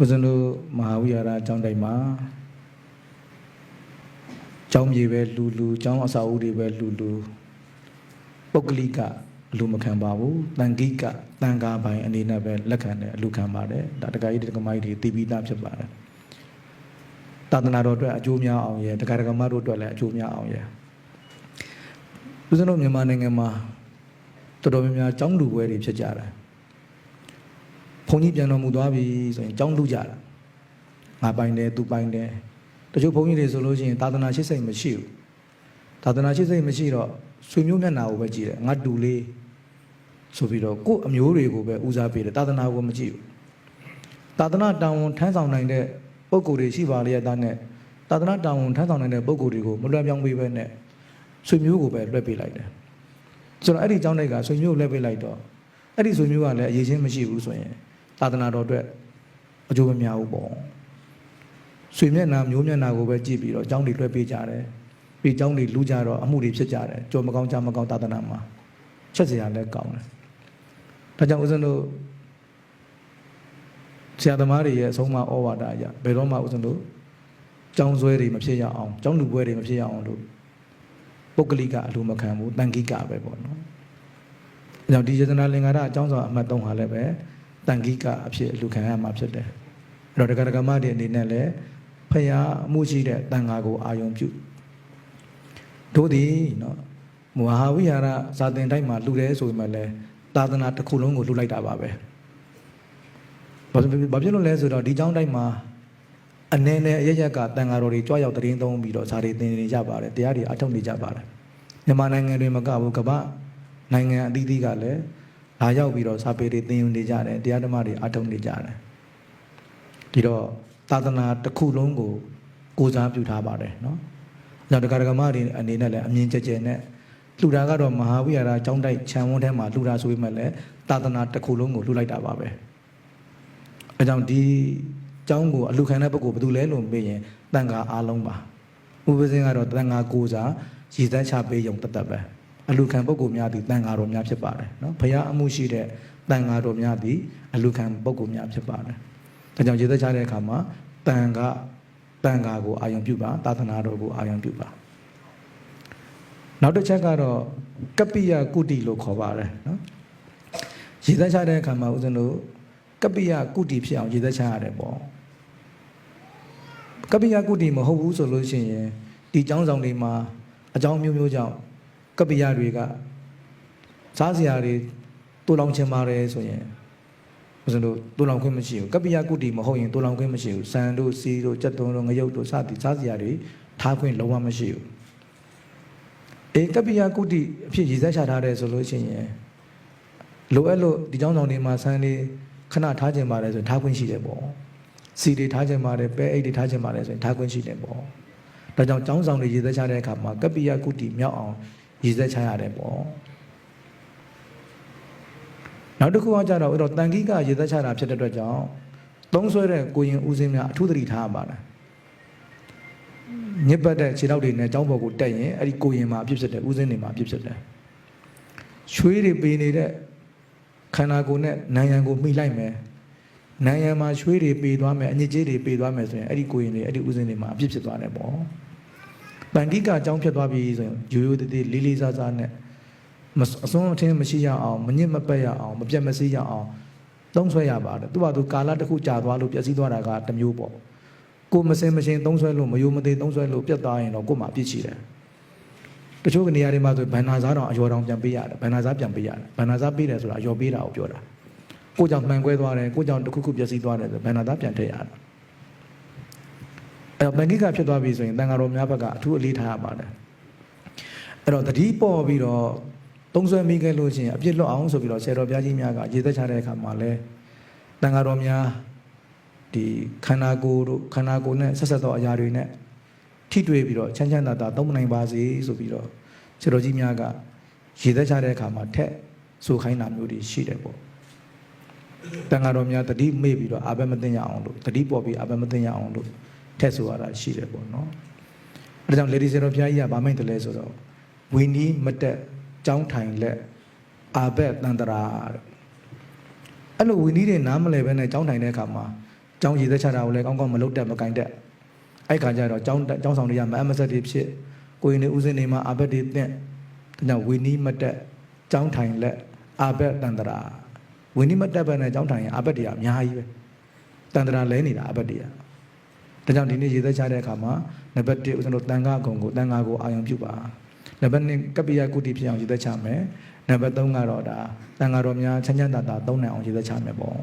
ဦးဇင်းတို့မဟာဝိဟာရအကြောင်းတိုင်းမှာကျောင်းမြေပဲလူလူကျောင်းအစာအုပ်တွေပဲလူလူပုဂ္ဂလိကအလူမခံပါဘူးတန်ခိကတန်ကာပိုင်းအနေနဲ့ပဲလက်ခံတယ်အလူခံပါတယ်ဒါတက္ကကြီးတက္ကမကြီးတွေတည်ပြီးသားဖြစ်ပါတယ်သာသနာတော်အတွက်အကျိုးများအောင်ရယ်တက္ကရာမတို့အတွက်လည်းအကျိုးများအောင်ရယ်ဦးဇင်းတို့မြန်မာနိုင်ငံမှာတော်တော်များများကျောင်းလူပွဲတွေဖြစ်ကြတယ် ဘုန်းကြီးပြန်တော်မူသွားပြီဆိုရင်ကျောင်းလူကြတာငါပိုင်တယ်သူပိုင်တယ်တချို့ဘုန်းကြီးတွေဆိုလို့ရှိရင်သာသနာရှိစိတ်မရှိဘူးသာသနာရှိစိတ်မရှိတော့ဆွေမျိုးမျက်နှာကိုပဲကြည့်တယ်ငါတူလေးဆိုပြီးတော့ကို့အမျိုးတွေကိုပဲဦးစားပေးတယ်သာသနာကိုမကြည့်ဘူးသာသနာတောင်းဝန်ထမ်းဆောင်နိုင်တဲ့ပုံကိုယ်တွေရှိပါလေရတဲ့နဲ့သာသနာတောင်းဝန်ထမ်းဆောင်နိုင်တဲ့ပုံကိုယ်တွေကိုမလွှဲပြောင်းပေးပဲနဲ့ဆွေမျိုးကိုပဲလွှဲပေးလိုက်တယ်ဆိုတော့အဲ့ဒီအကြောင်းတိုက်ကဆွေမျိုးကိုလွှဲပေးလိုက်တော့အဲ့ဒီဆွေမျိုးကလည်းအရေးချင်းမရှိဘူးဆိုရင် သာသနာတော်အတွက်အကျိုးမများဘူးပေါ့ဆွေမျက်နှာမျိုးမျက်နှာကိုပဲကြည့်ပြီးတော့အကြောင်းတွေလွှဲပေးကြတယ်ပြီးအကြောင်းတွေလူကြတော့အမှုတွေဖြစ်ကြတယ်ကြော်မကောင်းကြမကောင်းသာသနာမှာချက်စရာလည်းကောင်းတယ်ဒါကြောင့်ဦးဇင်းတို့ဆရာသမားတွေရဲ့အဆုံးအမဩဝါဒအရဘယ်တော့မှဦးဇင်းတို့ကျောင်းဆွဲတွေမဖြစ်ရအောင်ကျောင်းလူပွဲတွေမဖြစ်ရအောင်လို့ပုဂ္ဂလိကအလိုမခံဘူးတန်ခိကပဲပေါ့နော်။အဲကြောင့်ဒီယတနာလင်္ကာရအကြောင်းဆောင်အမှတ်3ဟာလည်းပဲ တန်ခိကအဖြစ်လူခံရမှာဖြစ်တယ်။အဲ့တော့ဒကာဒကာမတွေအနေနဲ့လည်းဖရာအမှုရှိတဲ့တန်ဃာကိုအာယုံပြုတို့သည်နော်မဟာဝိဟာရဇာတင်တိုင်းမှာလူတယ်ဆိုပေမဲ့လည်းသာသနာတစ်ခုလုံးကိုလူလိုက်တာပါပဲ။ဘာဖြစ်ဘာဖြစ်လို့လဲဆိုတော့ဒီเจ้าတိုင်းမှာအနေနဲ့အရရက်ကတန်ဃာတော်တွေကြွားရောက်တရင်သုံးပြီးတော့ဇာတွေသင်နေကြပါတယ်တရားတွေအထောက်နေကြပါတယ်မြန်မာနိုင်ငံတွေမကဘူးကမ္ဘာနိုင်ငံအသီးသီးကလည်း လာရောက်ပြီးတော့စာပေတွေသင်ယူနေကြတယ်တရားဓမ္မတွေအထောက်နေကြတယ်ဒီတော့သာသနာတစ်ခုလုံးကိုကိုးစားပြုထားပါတယ်နော်။နောက်တရားဓမ္မတွေအနေနဲ့လည်းအမြင်ကျကျနဲ့လှူတာကတော့မဟာဝိဟာရအကြောင်းတိုက်ခြံဝန်းထဲမှာလှူတာဆိုပေမဲ့လည်းသာသနာတစ်ခုလုံးကိုလှူလိုက်တာပါပဲ။အဲကြောင့်ဒီကျောင်းကိုအလူခံတဲ့ပုဂ္ဂိုလ်ဘယ်သူလဲလို့မေးရင်တန်ခါအားလုံးပါဥပဇင်းကတော့တန်ခါကိုစားရည်သက်ချပေးရုံတသက်ပဲ အလူခံပုဂ္ဂိုလ်များသည်တန်ခါတော်များဖြစ်ပါတယ်နော်ဘုရားအမှုရှိတဲ့တန်ခါတော်များသည်အလူခံပုဂ္ဂိုလ်များဖြစ်ပါတယ်ဒါကြောင့်ရည်သက်ချတဲ့အခါမှာတန်ခါတန်ခါကိုအာယုံပြုပါသာသနာတော်ကိုအာယုံပြုပါနောက်တစ်ချက်ကတော့ကပ္ပိယကုတိလို့ခေါ်ပါတယ်နော်ရည်သက်ချတဲ့အခါမှာဦးဇင်းတို့ကပ္ပိယကုတိဖြစ်အောင်ရည်သက်ချရတယ်ပေါ့ကပ္ပိယကုတိမဟုတ်ဘူးဆိုလို့ရှိရင်ဒီเจ้าဆောင်တွေမှာအကြောင်းမျိုးမျိုးကြောင့် ကပ္ပိယတွေကစားစရာတွေတူလောင်ချင်ပါတယ်ဆိုရင်ဦးဇင်းတို့တူလောင်ခွင့်မရှိဘူးကပ္ပိယကုတိမဟုတ်ရင်တူလောင်ခွင့်မရှိဘူးစံတို့စီတို့ကြက်သွန်းတို့ငရုတ်တို့စသည်စားစရာတွေထားခွင့်လုံးဝမရှိဘူးအေကပ္ပိယကုတိအဖြစ်ရည်သက်ချထားတယ်ဆိုလို့ရှိရင်လိုအပ်လို့ဒီเจ้าဆောင်တွေမှာစံလေးခဏထားခြင်းပါတယ်ဆိုရင်ထားခွင့်ရှိတယ်ပေါ့စီတွေထားခြင်းပါတယ်ပဲအိတ်တွေထားခြင်းပါတယ်ဆိုရင်ထားခွင့်ရှိတယ်ပေါ့ဒါကြောင့်ကျောင်းဆောင်တွေရည်သက်ချတဲ့အခါမှာကပ္ပိယကုတိမြောက်အောင် ရည်သက်ချရတယ်ပေါ့နောက်တစ်ခုကကြတော့အဲ့တော့တန်ခိကရည်သက်ချတာဖြစ်တဲ့အတွက်ကြောင့်သုံးဆွဲတဲ့ကိုရင်ဦးစင်းများအထူးသတိထားရပါတယ်ညစ်ပတ်တဲ့ခြေထောက်တွေနဲ့ကျောင်းပေါ်ကိုတက်ရင်အဲ့ဒီကိုရင်မှာအပြစ်ဖြစ်တယ်ဦးစင်းတွေမှာအပြစ်ဖြစ်တယ်ရွှေတွေပေနေတဲ့ခန္ဓာကိုယ်နဲ့နာယံကိုမှီလိုက်မယ်နာယံမှာရွှေတွေပေသွားမယ်အညစ်အကြေးတွေပေသွားမယ်ဆိုရင်အဲ့ဒီကိုရင်တွေအဲ့ဒီဥစဉ်တွေမှာအပြစ်ဖြစ်သွားတယ်ပေါ့ တန်တိကအကြောင်းဖြစ်သွားပြီဆိုရင်ရိုးရိုးသေးသေးလေးလေးစားစားနဲ့မအစွန်းအထင်းမရှိရအောင်မညစ်မပက်ရအောင်မပြတ်မစည်းရအောင်သုံးဆွဲရပါတယ်သူကသူကာလတစ်ခုကြာသွားလို့ပျက်စီးသွားတာကတစ်မျိုးပေါ့ကိုမစင်မရှင်သုံးဆွဲလို့မယိုမသေးသုံးဆွဲလို့ပြတ်သွားရင်တော့ကို့မှာအပြစ်ရှိတယ်တချို့ကနေရာတွေမှာဆိုဘန်နာစားတော့အယော်တောင်ပြန်ပေးရတယ်ဘန်နာစားပြန်ပေးရတယ်ဘန်နာစားပေးတယ်ဆိုတာအယော်ပေးတာကိုပြောတာကိုကြောင့်မှန်ကွဲသွားတယ်ကိုကြောင့်တစ်ခုခုပျက်စီးသွားတယ်ဆိုဘန်နာသားပြန်ထည့်ရတာ အဲ့တော့ဘန်ကိကဖြစ်သွားပြီဆိုရင်တန်ဃာတော်များဘက်ကအထူးအလေးထားရပါတယ်အဲ့တော့တတိပေါ်ပြီးတော့သုံးဆွဲမိခဲ့လို့ရှိရင်အပြစ်လွတ်အောင်ဆိုပြီးတော့ဆရာတော်ဘုရားကြီးများကရေသက်ချတဲ့အခါမှာလဲတန်ဃာတော်များဒီခန္ဓာကိုယ်တို့ခန္ဓာကိုယ်နဲ့ဆက်ဆက်သောအရာတွေနဲ့ထိတွေ့ပြီးတော့ချမ်းချမ်းသာသာသုံးမနိုင်ပါစေဆိုပြီးတော့ဆရာတော်ကြီးများကရေသက်ချတဲ့အခါမှာထက်ဆိုခိုင်းတာမျိုးတွေရှိတယ်ပေါ့တန်ဃာတော်များတတိမေ့ပြီးတော့အာဘမသိရအောင်လို့တတိပေါ်ပြီးအာဘမသိရအောင်လို့ ထက်ဆိုရတာရှိတယ်ပေါ့နော်အဲဒါကြောင့်လေဒီဆရာတော်ဘုရားကြီးကဗာမိတ်တယ်လဲဆိုတော့ဝီနီးမတက်ကြောင်းထိုင်လက်အာဘက်တန္တရာတဲ့အဲ့လိုဝီနီးတွေနားမလဲပဲနဲ့ကြောင်းထိုင်တဲ့အခါမှာကျောင်းရည်သက်ချတာကိုလည်းကောင်းကောင်းမလုပ်တတ်မကင်တတ်အဲ့ခါကျတော့ကျောင်းကျောင်းဆောင်တွေကမအမဆက်တွေဖြစ်ကိုရင်နေဦးစင်းနေမှာအာဘက်တွေတင့်တနဝီနီးမတက်ကျောင်းထိုင်လက်အာဘက်တန္တရာဝီနီးမတက်ပဲနဲ့ကျောင်းထိုင်ရင်အာဘက်တွေကအများကြီးပဲတန္တရာလဲနေတာအာဘက်တွေက ဒါကြောင့်ဒီနေ့ရည်သက်ချတဲ့အခါမှာနံပါတ်1ဦးဇင်းတို့တန်ခါကုံကိုတန်ခါကိုအာရုံပြုပါနံပါတ်2ကပ္ပိယကုတိဖြစ်အောင်ရည်သက်ချမယ်နံပါတ်3ကတော့ဒါတန်ခါတော်များချမ်းချမ်းသာသာသုံးနိုင်အောင်ရည်သက်ချမယ်ပေါ့